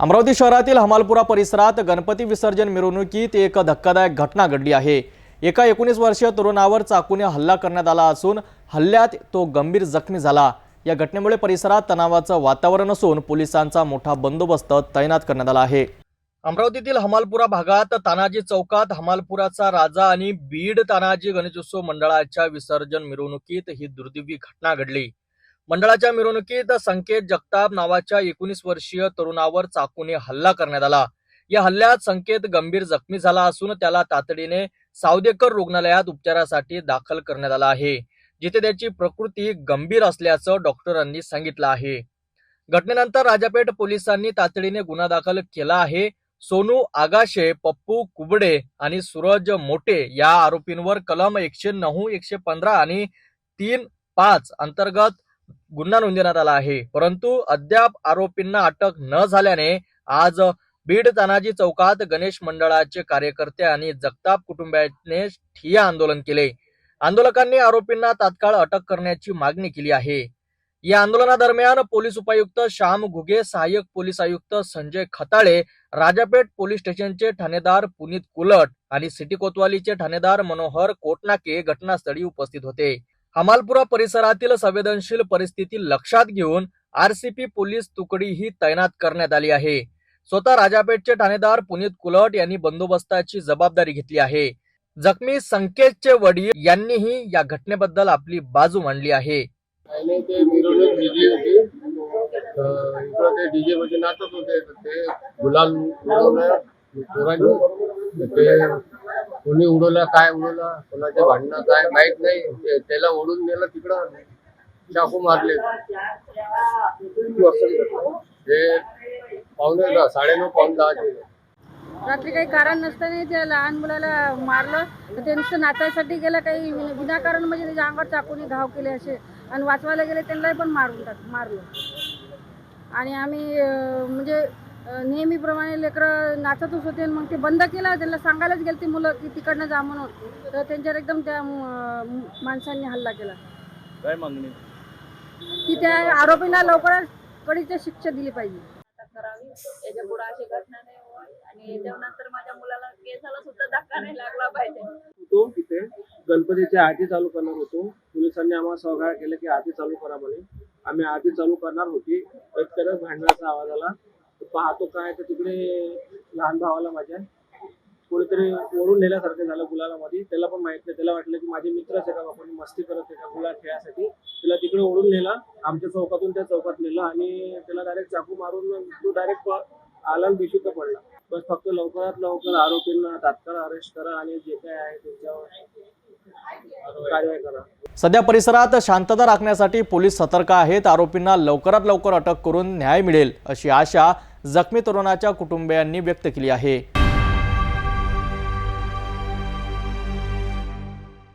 अमरावती शहरातील हमालपुरा परिसरात गणपती विसर्जन मिरवणुकीत एक धक्कादायक घटना घडली आहे. एका एकोणीस वर्षीय तरुणावर चाकूने हल्ला करण्यात आला असून हल्ल्यात तो गंभीर जखमी झाला. या घटनेमुळे परिसरात तणावाचं वातावरण असून पोलिसांचा मोठा बंदोबस्त तैनात करण्यात आला आहे. अमरावतीतील हमालपुरा भागात तानाजी चौकात हमालपुराचा राजा आणि बीड तानाजी गणेशोत्सव मंडळाच्या विसर्जन मिरवणुकीत ही दुर्दैवी घटना घडली. मंडळाच्या मिरवणुकीत संकेत जगताप नावाच्या एकोणीस वर्षीय तरुणावर चाकूने हल्ला करण्यात आला. या हल्ल्यात संकेत गंभीर जखमी झाला असून त्याला तातडीने सावदेकर रुग्णालयात उपचारासाठी दाखल करण्यात आला आहे. जिथे त्याची प्रकृती गंभीर असल्याचं डॉक्टरांनी सांगितलं आहे. घटनेनंतर राजापेठ पोलिसांनी तातडीने गुन्हा दाखल केला आहे. सोनू आगाशे पप्पू कुबडे आणि सूरज मोटे या आरोपींवर कलम एकशे नऊ एकशे पंधरा आणि तीन पाच अंतर्गत गुन्हा नोंदवण्यात आला आहे. परंतु अद्याप आरोपींना अटक न झाल्याने आज बीड तानाजी चौकात गणेश मंडळाचे कार्यकर्ते आणि जगताप कुटुंबियाने ठिय्या आंदोलन केले. आंदोलकांनी आरोपींना तात्काळ अटक करण्याची मागणी केली आहे. या आंदोलनादरम्यान पोलीस उपायुक्त श्याम घुगे सहाय्यक पोलीस आयुक्त संजय खताळे राजापेठ पोलीस स्टेशनचे ठाणेदार पुनीत कुलट आणि सिटी कोतवालीचे ठाणेदार मनोहर कोटनाके घटनास्थळी उपस्थित होते. हमालपुरा परिसरातील संवेदनशील परिस्थिती लक्षात घेऊन आरसीपी पोलीस तुकडी ही तैनात करण्यात आली आहे. स्वतः राजापेठचे ठाणेदार पुनीत कुलट यांनी बंदोबस्ताची जबाबदारी घेतली आहे. जखमी संकेतचे वडील यांनीही या घटनेबद्दल आपली बाजू मांडली आहे. ते मिरवणूक निघली होती. इकडं ते डीजे म्हणजे मध्ये नाचत होते. ते गुलाल उडवलं. पोरांनी. ते कोणी उडवलं काय उडवलं कोणाचे भांडणं काय माहीत नाही. ते त्याला ओढून नेलं तिकडं. चाकू मारले. हे पावणे दहा साडेनऊ पावणे दहाचे. रात्री काही कारण नसताना त्या लहान मुलाला मारलं. तर ते नुसतं नाचायसाठी गेलं काही विना- विनाकारण म्हणजे त्याच्या अंगावर चाकूने घाव केले असे. आणि वाचवायला गेले त्यांनाही पण मारून टाक मारलं. आणि आम्ही अं, म्हणजे नेहमीप्रमाणे लेकरं नाचतच होते आणि मग ते बंद केलं. त्यांना सांगायलाच गेलं ती मुलं की तिकडनं जा म्हणून. तर त्यांच्यावर एकदम त्या माणसांनी हल्ला केला. काय मागणी? की त्या आरोपीला लवकरच कडीची शिक्षा दिली पाहिजे. करावी. पुढे अशी घटना नाही आणि माझ्या मुलाला केसाला सुद्धा धक्का नाही लागला पाहिजे. होतो तिथे. गणपतीची आरती चालू करणार होतो. पोलिसांनी आम्हाला सहकार्य केलं की आरती चालू करा म्हणे. आम्ही आरती चालू करणार होती. एकतरच भांडणाचा आवाज आला. पाहतो काय तर तिकडे लहान भावाला माझ्या. कोणीतरी ओढून नेल्यासारखं झालं गुलाला मध्ये त्याला पण माहीत नाही. त्याला वाटलं की माझे मित्रच आहे का आपण मस्ती करत आहे का गुला खेळासाठी? त्याला तिकडे ओढून नेला. आमच्या चौकातून त्या चौकात नेलं आणि त्याला डायरेक्ट चाकू मारून तो डायरेक्ट आला आणि बेशुद्ध पडला. बस फक्त लवकरात लवकर आरोपींना तात्काळ अरेस्ट करा आणि जे काय आहे त्याच्यावर कारवाई करा. सध्या परिसरात शांतता राखण्यासाठी पोलीस सतर्क आहेत. आरोपींना लवकरात लवकर अटक करून न्याय मिळेल अशी आशा जखमी तरुणाच्या कुटुंबियांनी व्यक्त केली आहे.